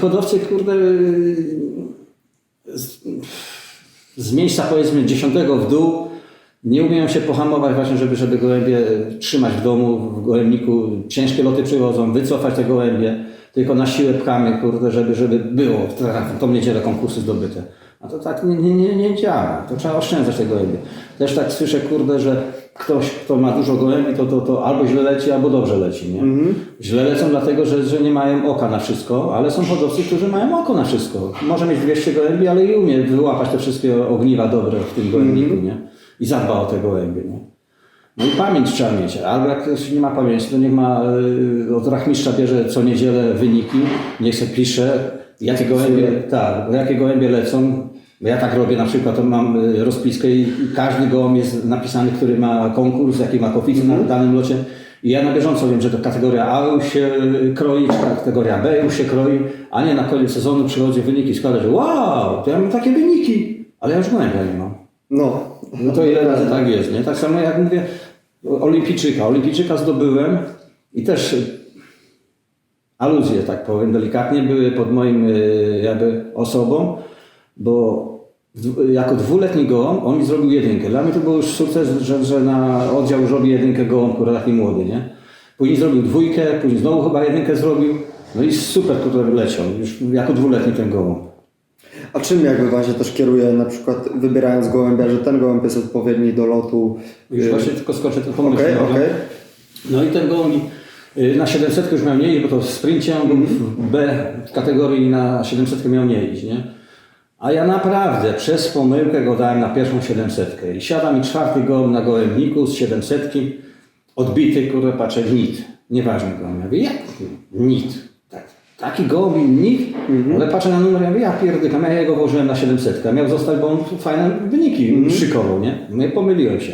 hodowcy, kurde, z, z miejsca powiedzmy dziesiątego w dół nie umieją się pohamować właśnie, żeby, żeby gołębie trzymać w domu, w gołębniku. Ciężkie loty przychodzą, wycofać te gołębie. Tylko na siłę pchamy, kurde, żeby, żeby było w tą niedzielę konkursy zdobyte. A to tak nie, nie, nie, nie działa. To trzeba oszczędzać te gołębie. Też tak słyszę, kurde, że ktoś, kto ma dużo gołębi, to, to, to albo źle leci, albo dobrze leci. Nie? Źle lecą dlatego, że, że nie mają oka na wszystko, ale są hodowcy, którzy mają oko na wszystko. Może mieć 200 gołębi, ale i umie wyłapać te wszystkie ogniwa dobre w tym gołębniku, nie? I zadba o te gołębie, nie? No i pamięć trzeba mieć. Albo jak ktoś nie ma pamięci, to niech ma y, od rachmistrza bierze co niedzielę wyniki, niech się pisze, jakie gołębie, tak, jakie gołębie lecą. Bo ja tak robię na przykład, to mam y, rozpiskę i i każdy gołąb jest napisany, który ma konkurs, jaki ma koeficjent na danym locie. I ja na bieżąco wiem, że to kategoria A już się kroi, czy kategoria B już się kroi, a nie na koniec sezonu przychodzi wyniki składa, że wow, to ja mam takie wyniki, ale ja już gołębia nie mam. No. No to ile razy tak jest, nie? Tak samo jak mówię, olimpijczyka. Olimpijczyka zdobyłem i też y, aluzje, tak powiem delikatnie, były pod moim y, jakby osobą, bo jako dwuletni gołąb on mi zrobił jedynkę. Dla mnie to był już sukces, że, że na oddział już robi jedynkę gołąb, który taki młody, nie? Później zrobił dwójkę, później znowu chyba jedynkę zrobił, no i super tutaj leciał, już jako dwuletni ten gołąb. A czym jakby Wam się też kieruje, na przykład wybierając gołębia, że ten gołęb jest odpowiedni do lotu? Już y, właśnie tylko skoczę myśl. Okej, dobra? okej. No i ten gołąb y, na 700 już miał nie iść, bo to w sprincie on był w B kategorii na 700 miał nie iść, nie? A ja naprawdę przez pomyłkę go dałem na pierwszą 700 i siada mi czwarty gołąb na gołębniku z 700 odbity, kurde, patrzę, nit. Nieważny gołąb. Ja mówię, jak nit? Tak. Taki gołąb nit? Ale patrzę na numer, ja mówię, ja pierdykam, ja jego włożyłem na 700, miał zostać, bo on fajne wyniki szykował, nie? No i pomyliłem się.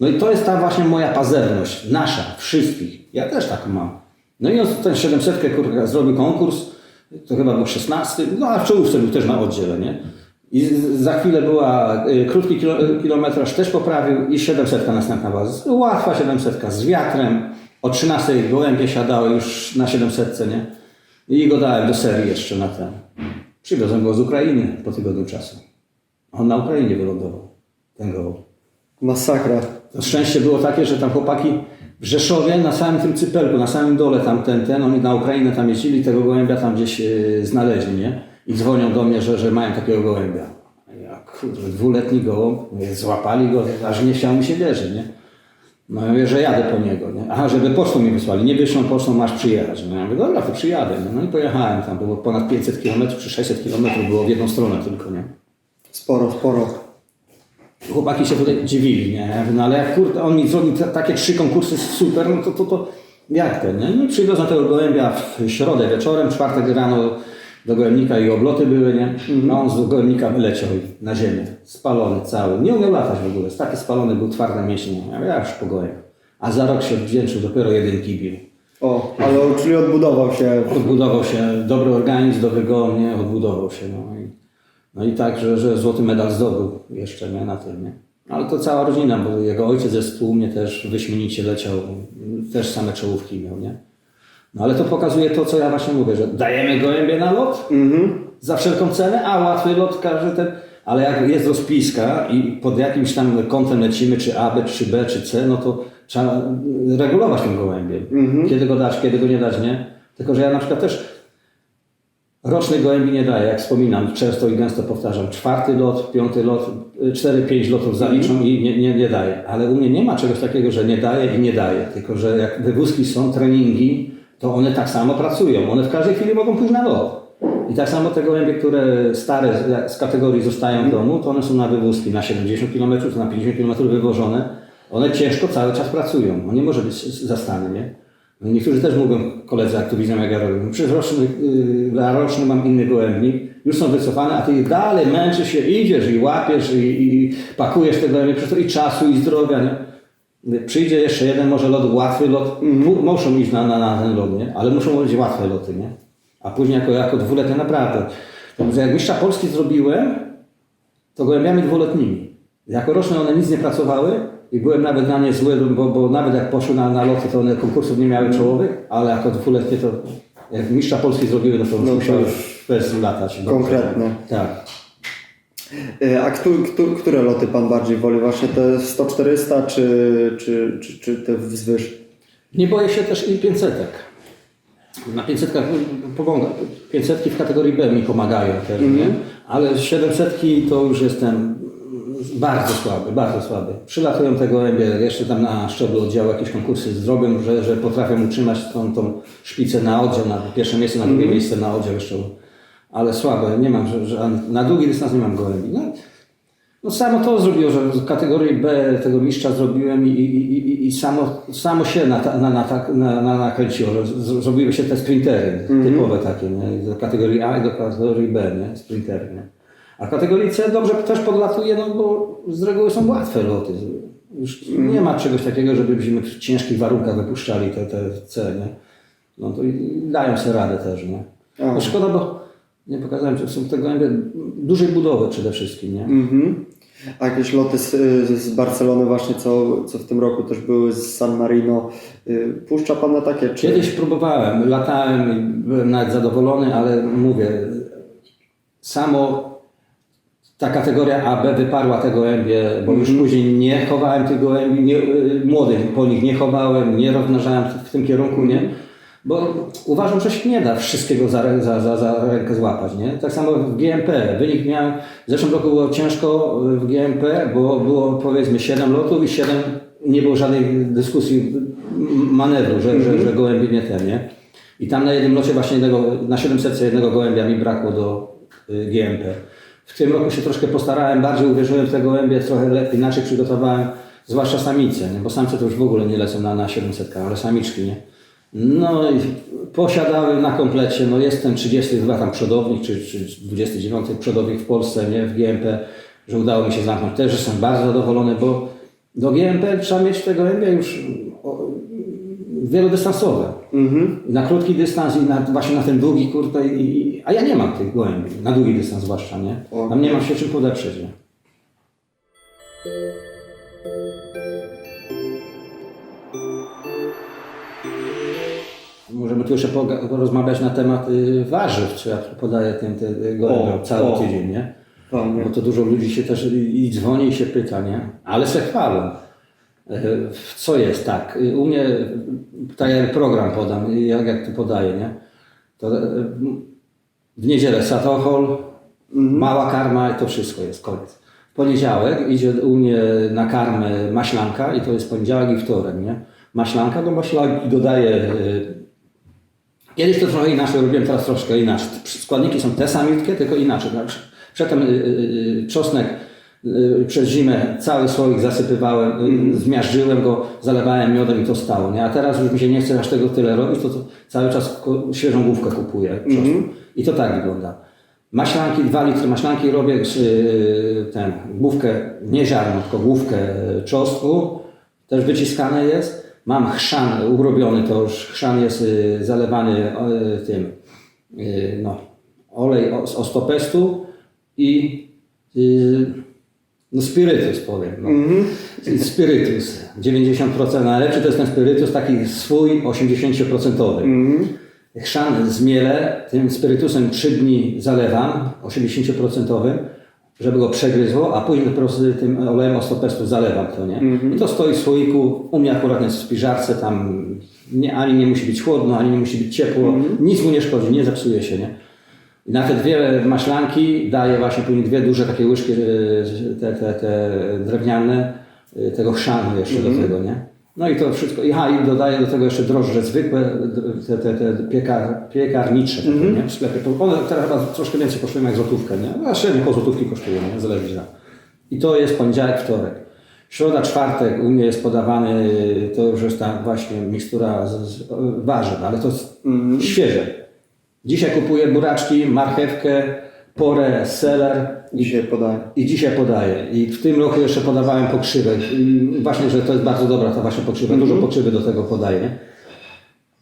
No i to jest ta właśnie moja pazerność, nasza, wszystkich. Ja też tak mam. No i on ten 700 kurwa, zrobił konkurs, to chyba był 16, no a w czołówce był też na oddziele, nie? I za chwilę była y, krótki kilo, kilometraż, też poprawił i 700 następna baza. Łatwa 700 z wiatrem. O 13 gołębie siadały już na 700, nie? I go dałem do serii jeszcze na ten. Przywiozłem go z Ukrainy po tygodniu czasu. On na Ukrainie wylądował, ten gołąb. Masakra. To szczęście było takie, że tam chłopaki w Rzeszowie, na samym tym cypelku, na samym dole tam ten, ten, oni na Ukrainę tam jeździli, tego gołębia tam gdzieś e, znaleźli, nie? I dzwonią do mnie, że, że mają takiego gołębia. A Ja, kurde, dwuletni gołąb, złapali go, aż nie chciał mi się wierzyć, nie? No ja mówię, że jadę po niego, nie? Aha, żeby pocztą mi wysłali, nie wyszłą pocztą, masz przyjechać. No ja mówię, dobra, to przyjadę, nie? No i pojechałem tam, było ponad 500 km czy 600 km było w jedną stronę tylko, nie? Sporo, sporo. Chłopaki się tutaj dziwili, nie? No ale jak kurde, on mi zrobił ta- takie trzy konkursy super, no to, to, to jak ten, nie? No i przywiozłem tego gołębia w środę wieczorem, czwartek rano do gołębnika i obloty były, nie? No on z gołębnika wyleciał na ziemię, spalony cały. Nie umiał latać w ogóle, taki spalony był, twarde mięśnie. Ja, już po gołębiu. A za rok się odwdzięczył, dopiero jeden kibił. O, ale czyli odbudował się. Odbudował się, dobry organizm, dobry gołąb, nie? Odbudował się, no i, no i tak, że, że złoty medal zdobył jeszcze, nie? Na tym, nie? Ale to cała rodzina, bo jego ojciec jest tu, mnie też wyśmienicie leciał, też same czołówki miał, nie? No ale to pokazuje to, co ja właśnie mówię, że dajemy gołębie na lot za wszelką cenę, a łatwy lot każdy ten... Ale jak jest rozpiska i pod jakimś tam kątem lecimy, czy A, B, czy B, czy C, no to trzeba regulować tym gołębiem. Kiedy go dać, kiedy go nie dać, nie? Tylko, że ja na przykład też rocznych gołębi nie daję, jak wspominam, często i gęsto powtarzam. Czwarty lot, piąty lot, y, cztery, pięć lotów zaliczą i nie, nie, nie daję. Ale u mnie nie ma czegoś takiego, że nie daję i nie daję. Tylko, że jak wywózki są, treningi, to one tak samo pracują. One w każdej chwili mogą pójść na lot. I tak samo te gołębie, które stare z- kategorii zostają w domu, to one są na wywózki na 70 km, na 50 km wywożone. One ciężko cały czas pracują. On nie może być zastany, nie? No Niektórzy też mówią, koledzy, widzą, jak ja robię. No Przecież roczny, yy, dla roczny mam inny gołębnik, już są wycofane, a ty dalej męczysz się, idziesz i łapiesz i, i pakujesz te gołębie, przez to i czasu, i zdrowia, nie? Przyjdzie jeszcze jeden może lot, łatwy lot, mu- muszą iść na, na, na ten lot, nie? Ale muszą być łatwe loty, nie? A później jako, jako dwuletnie naprawdę. Także jak mistrza Polski zrobiłem, to gołębiami dwuletnimi. Jako roczne one nic nie pracowały i byłem nawet na nie zły, bo, bo nawet jak poszły na, na loty, to one konkursów nie miały czołowych, ale jako dwuletnie to Jak mistrza Polski zrobiły, no to No musiały już bez latać. konkretne. Tak. Y, A któ, któ, które loty Pan bardziej woli? Właśnie te 100-400 czy, czy, czy, czy te wzwyż? Nie boję się też i 500. Na 500 pomaga. 500 w kategorii B mi pomagają też, nie? ale 700 to już jestem bardzo słaby, bardzo słaby. Przylatują te gołębie, jeszcze tam na szczeblu oddziału jakieś konkursy zrobią, że, że potrafią utrzymać tą, tą szpicę na oddział, na pierwsze miejsce, na drugie miejsce na oddział jeszcze. Ale słabe, nie mam, że, że na długi dystans nie mam gołębi. No, no samo to zrobiło, że z kategorii B tego mistrza zrobiłem i, i, i, i samo, samo się na, na, na, tak- na, na, nakręciło, że zrobiły się te sprintery typowe takie, nie? do kategorii A i do kategorii B, nie? sprintery. Nie? A kategorii C dobrze też podlatuje, no bo z reguły są łatwe loty. Już nie ma czegoś takiego, żebyśmy w ciężkich warunkach wypuszczali te, te C, nie? No to dają sobie radę też, nie? No szkoda, bo nie pokazałem, że są te gołębie dużej budowy przede wszystkim, nie? Mhm. A jakieś loty z, z Barcelony właśnie, co, co w tym roku też były z San Marino. y, Puszcza Pan na takie? Czy... Kiedyś próbowałem, latałem i byłem nawet zadowolony, ale mówię, samo ta kategoria AB wyparła te gołębie, bo już później nie chowałem tych gołębi, nie, y, młodych po nich nie chowałem, nie rozmnażałem w tym kierunku, nie? Bo uważam, że się nie da wszystkiego za, za, za, za rękę złapać, nie? Tak samo w GMP. Wynik miałem, w zeszłym roku było ciężko w GMP, bo było powiedzmy 7 lotów i 7, nie było żadnej dyskusji, manewru, że, że, że gołębie nie ten, nie? I tam na jednym locie właśnie jednego, na 700 jednego gołębia mi brakło do y, GMP. W tym roku się troszkę postarałem, bardziej uwierzyłem w te gołębie, trochę le- inaczej przygotowałem, zwłaszcza samice, nie? bo samce to już w ogóle nie lecą na, na 700, ale samiczki, nie? No i posiadałem na komplecie, no jestem 32 tam przodownik, czy, czy 29 przodownik w Polsce, nie? W GMP, że udało mi się zamknąć. Też jestem bardzo zadowolony, bo do GMP trzeba mieć te gołębie już wielodystansowe. Mhm. Na krótki dystans i na, właśnie na ten długi, kurde, i, a ja nie mam tych gołębi, na długi dystans zwłaszcza, nie? Tam nie mam się czym podeprzeć, nie? Możemy tu jeszcze porozmawiać na temat y, warzyw, czy ja podaję tym te gołębiom O, cały o. tydzień, nie? Fajnie. Bo to dużo ludzi się też i, i dzwoni i się pyta, nie? Ale se chwalą. E, Co jest tak? y, U mnie, tak jak program podam, y, jak, jak tu podaję, nie? To e, w niedzielę satochol, mała karma i to wszystko jest, koniec. W poniedziałek idzie u mnie na karmę maślanka i to jest poniedziałek i wtorek, nie? Maślanka do maślanki dodaję y, Kiedyś to trochę inaczej robiłem, teraz troszkę inaczej. Składniki są te samitkie, tylko inaczej. Tak? Przedtem czosnek przez zimę cały słoik zasypywałem, y, zmiażdżyłem go, zalewałem miodem i to stało. Nie? A teraz już mi się nie chce aż tego tyle robić, to, to cały czas świeżą główkę kupuję. czosnku. I to tak wygląda. Maślanki, 2 litry maślanki robię, y, ten, główkę, nie ziarno, tylko główkę y, czosnku, też wyciskane jest. Mam chrzan urobiony, to już chrzan jest y, zalewany y, tym, y, no, olej z ostopestu i y, no spirytus powiem. No. Spirytus, 90% najlepszy to jest ten spirytus taki swój 80%. Chrzan zmielę, tym spirytusem 3 dni zalewam, 80%, żeby go przegryzło, a później po prostu tym olejem ostopestu zalewam to, nie? I to stoi w słoiku, u mnie akurat jest w spiżarce, tam nie, ani nie musi być chłodno, ani nie musi być ciepło, nic mu nie szkodzi, nie zepsuje się, nie? I na te dwie maślanki daję właśnie później dwie duże takie łyżki, e, te, te, te drewniane, e, tego chrzanu jeszcze do tego, nie? No i to wszystko, i, aha, i dodaję do tego jeszcze drożdże zwykłe, te, te, te piekar, piekarnicze, takie, nie? W sklepie. To one teraz chyba troszkę więcej kosztują jak złotówkę, nie? A średnio po złotówki kosztują, nie? Zależy za. I to jest poniedziałek, wtorek. Środa, czwartek u mnie jest podawany, to już jest ta właśnie mikstura z, z warzyw, ale to jest świeże. Dzisiaj kupuję buraczki, marchewkę, porę, seler Dzisiaj podaję. i dzisiaj podaję. I w tym roku jeszcze podawałem pokrzywę. I właśnie, że to jest bardzo dobra ta właśnie pokrzywa. Dużo pokrzywy do tego podaję.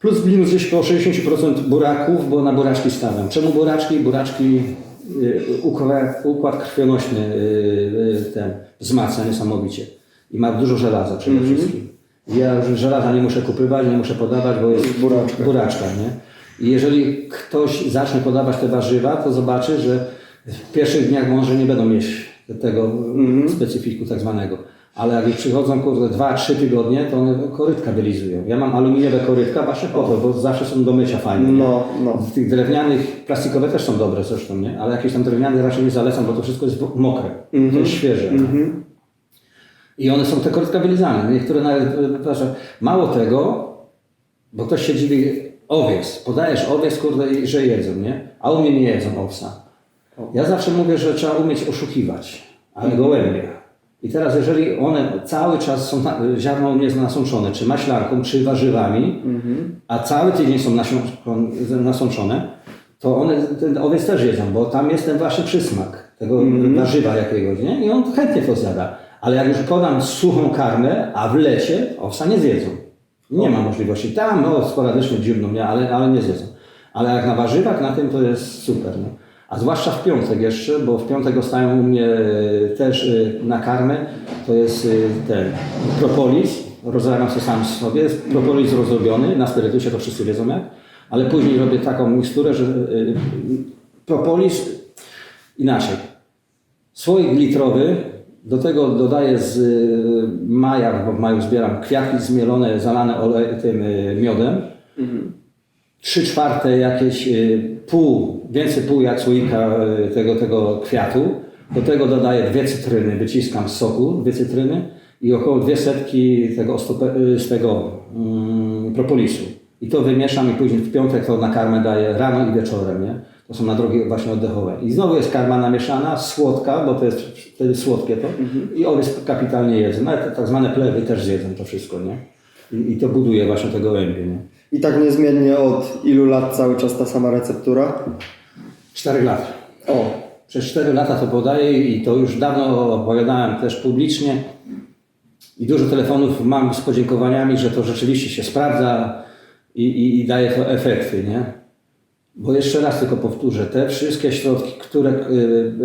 Plus minus gdzieś około 60% buraków, bo na buraczki stawiam. Czemu buraczki? Buraczki y, układ, układ krwionośny y, y, ten wzmacnia niesamowicie. I ma dużo żelaza przede wszystkim. Ja żelaza nie muszę kupywać, nie muszę podawać, bo jest Buraczka. buraczka nie? I jeżeli ktoś zacznie podawać te warzywa, to zobaczy, że w pierwszych dniach może nie będą mieć tego specyfiku tak zwanego. Ale jak już przychodzą kurde 2-3 tygodnie, to one korytka wylizują. Ja mam aluminiowe korytka właśnie po to, bo zawsze są do mycia fajne. No, no. Z tych drewnianych, plastikowe też są dobre zresztą, nie? Ale jakieś tam drewniane raczej nie zalecam, bo to wszystko jest mokre, to jest świeże. I one są te korytka wylizane. Niektóre nawet, e, proszę, mało tego, bo ktoś się dziwi, owiec, podajesz owiec, kurde, że jedzą, nie? A u mnie nie jedzą owsa. Ja zawsze mówię, że trzeba umieć oszukiwać, ale gołębie. I teraz, jeżeli one cały czas są, ziarno mnie jest nasączone, czy maślanką, czy warzywami, a cały tydzień są nasączone, to one, ten owiec też jedzą, bo tam jest ten właśnie przysmak tego warzywa jakiegoś, nie? I on chętnie to zjada. Ale jak już podam suchą karmę, a w lecie owsa nie zjedzą. Nie ma możliwości. Tam, no, sporadycznie dziwną, nie? Ale, ale nie zjedzą. Ale jak na warzywach, na tym to jest super, nie? A zwłaszcza w piątek jeszcze, bo w piątek dostają u mnie e, też e, na karmę, to jest e, ten propolis, rozrabiam sobie sam sobie, jest propolis rozrobiony, na spirytusie to wszyscy wiedzą jak, ale później robię taką miksturę, że propolis inaczej. Słoik litrowy, do tego dodaję z y, maja, bo w maju zbieram kwiatki zmielone, zalane olej, tym y, miodem. Trzy czwarte jakieś y, pół, więcej pół jak słoika tego, tego kwiatu. Do tego dodaję dwie cytryny, wyciskam z soku, dwie cytryny i około dwie setki tego, z tego mm, propolisu. I to wymieszam i później w piątek to na karmę daję rano i wieczorem, nie? To są na drogi właśnie oddechowe. I znowu jest karma namieszana, słodka, bo to jest wtedy słodkie to. I owiec kapitalnie jedzą. Nawet tak zwane plewy też zjedzą to wszystko, nie? I, i to buduje właśnie tego gołębie, nie? I tak niezmiennie od ilu lat cały czas ta sama receptura? Cztery lata. O, Przez 4 lata to podaję i to już dawno opowiadałem też publicznie. I dużo telefonów mam z podziękowaniami, że to rzeczywiście się sprawdza i, i, i daje to efekty, nie? Bo jeszcze raz tylko powtórzę, te wszystkie środki, które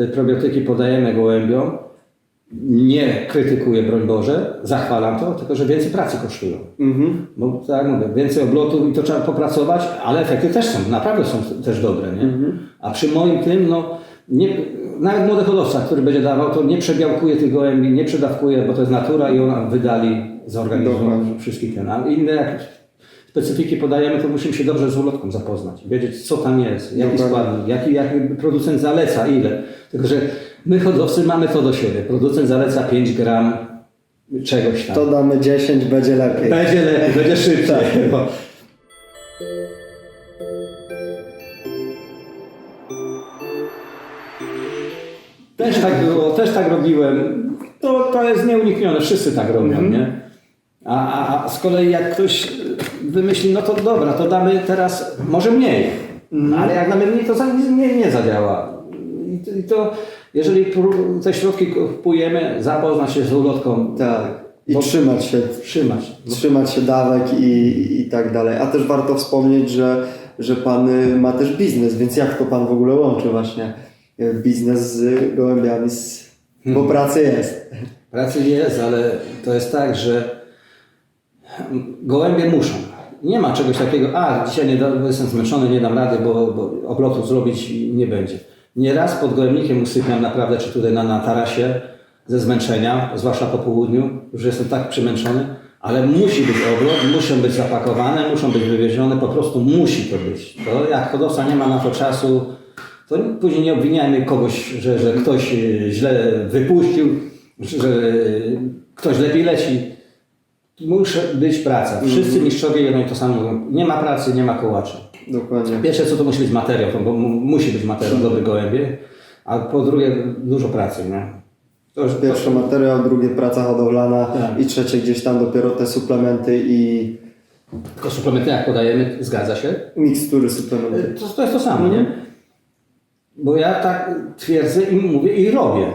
y, probiotyki podajemy gołębiom, nie krytykuję, broń Boże, zachwalam to, tylko że więcej pracy kosztują. mhm. Bo tak mówię, więcej oblotów i to trzeba popracować, ale efekty też są, naprawdę są też dobre, nie? A przy moim tym, no, nie, nawet młody hodowca, który będzie dawał, to nie przebiałkuje tych gołębi, nie przedawkuje, bo to jest natura i ona wydali z organizmu Dokładnie. wszystkich ten. A inne jak specyfiki podajemy, to musimy się dobrze z ulotką zapoznać, wiedzieć co tam jest, jaki Dokładnie. składnik, jaki, jaki producent zaleca, ile. Tylko, że my hodowcy mamy to do siebie. Producent zaleca 5 gram czegoś tam. To damy 10, będzie lepiej. Będzie lepiej, będzie szybciej. No. Też tak było, też tak robiłem. To, to jest nieuniknione, wszyscy tak robią, nie? A, a, a z kolei jak ktoś wymyśli, no to dobra, to damy teraz może mniej. Ale jak damy mniej, to za, nie, nie zadziała. I to, jeżeli te środki kupujemy, zapoznać się z ulotką, Tak. I trzymać się, trzymać. trzymać się dawek i, i tak dalej. A też warto wspomnieć, że, że Pan y, ma też biznes, więc jak to Pan w ogóle łączy właśnie y, biznes z gołębiami, z... bo pracy jest. Pracy jest, ale to jest tak, że gołębie muszą. Nie ma czegoś takiego, a dzisiaj nie da, jestem zmęczony, nie dam rady, bo, bo obrotu zrobić nie będzie. Nieraz pod gołębnikiem usypiam naprawdę, czy tutaj na, na tarasie ze zmęczenia, zwłaszcza po południu, już jestem tak przemęczony, ale musi być obrot, muszą być zapakowane, muszą być wywiezione, po prostu musi to być. To jak hodowca nie ma na to czasu, to później nie obwiniajmy kogoś, że, że ktoś e, źle wypuścił, że ktoś lepiej leci. Musi być praca. Wszyscy mistrzowie jedno i to samo mówią. Nie ma pracy, nie ma kołacza. Dokładnie. Pierwsze co to musi być materiał, to, bo mu- musi być materiał dobry gołębie, a po drugie dużo pracy, nie? To, już- Pierwszy materiał, drugie praca hodowlana Tak. i trzecie gdzieś tam dopiero te suplementy i tylko suplementy jak podajemy, zgadza się? mikstury suplementy. To, to jest to samo, nie? Bo ja tak twierdzę i mówię i robię.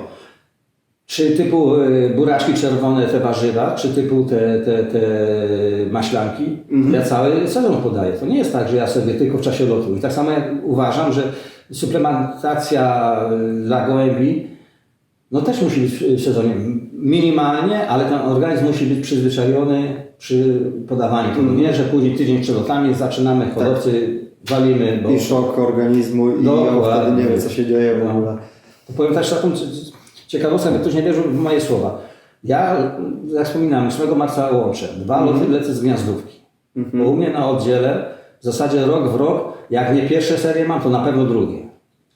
Czy typu y, buraczki czerwone, te warzywa, czy typu te, te, te maślanki, ja cały sezon podaję. To nie jest tak, że ja sobie tylko w czasie lotu. I tak samo jak uważam, że suplementacja y, dla gołębi no też musi być w sezonie minimalnie, ale ten organizm musi być przyzwyczajony przy podawaniu tego. Nie, że później tydzień przed lotami zaczynamy hodowcy walimy, bo... I szok organizmu i on wtedy nie wie, co się dzieje w No. ogóle. To powiem też taką c- c- ciekawostkę, bo ktoś nie wierzył w moje słowa. Ja, jak wspominałem, 8 marca łączę. Dwa loty lecę z gniazdówki. Bo u mnie na oddziale w zasadzie rok w rok, jak nie pierwsze serie mam, to na pewno drugie.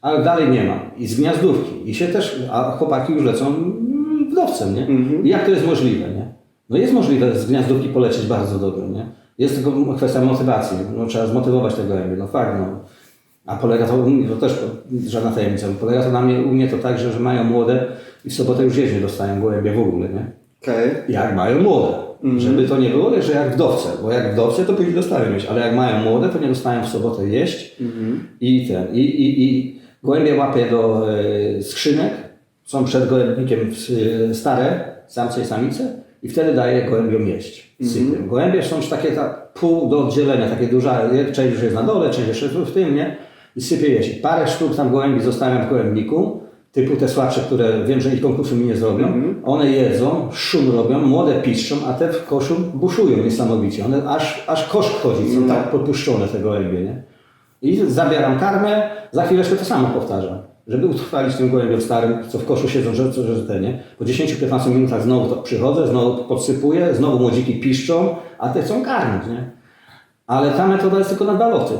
Ale dalej nie mam. I z gniazdówki. I się też, a chłopaki już lecą mm, wdowcem, nie? I jak to jest możliwe, nie? No jest możliwe z gniazdówki polecieć bardzo dobrze, nie? Jest tylko kwestia motywacji. No, trzeba zmotywować tego gołębie, no fakt, no. A polega to, u mnie, to też żadna tajemnica, polega to na mnie, u mnie to tak, że, że mają młode i w sobotę już jeźdź dostają gołębie w ogóle, nie? Okej. Jak mają młode. Żeby to nie było, że jak wdowce, bo jak wdowce to później dostają jeść, ale jak mają młode, to nie dostają w sobotę jeść i ten, i, i, i gołębie łapię do e, skrzynek, są przed gołębnikiem e, stare, samce i samice i wtedy daję gołębiom jeść. Sypię. Gołębie są już takie ta, pół do oddzielenia, takie duże, część już jest na dole, część jeszcze w tym, nie? I sypię jeść. Parę sztuk tam gołębi zostawiam w gołębniku, typu te słabsze, które wiem, że ich konkursu mi nie zrobią. One jedzą, szum robią, młode piszczą, a te w koszu buszują niesamowicie. One aż, aż kosz chodzi, są tak podpuszczone te gołębie, nie? I zabieram karmę, za chwileczkę to samo powtarzam. Żeby utrwalić tym gołębiom starym, co w koszu siedzą, że, że, że te, nie? Po 10-15 minutach znowu to przychodzę, znowu podsypuję, znowu młodziki piszczą, a te chcą karmić, nie? Ale ta metoda jest tylko na dwa loty.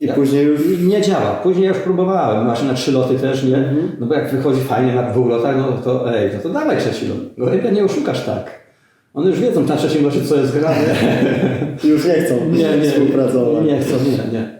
I Ja- później już nie działa. Później ja już próbowałem, właśnie na trzy loty też, nie? No bo jak wychodzi fajnie na dwóch lotach, no to ej, no to dawaj trzeci lot. Gołębia nie oszukasz tak. One już wiedzą na trzecim locie, co jest grane. już nie chcą Nie, nie, współpracować. nie chcą, nie, nie.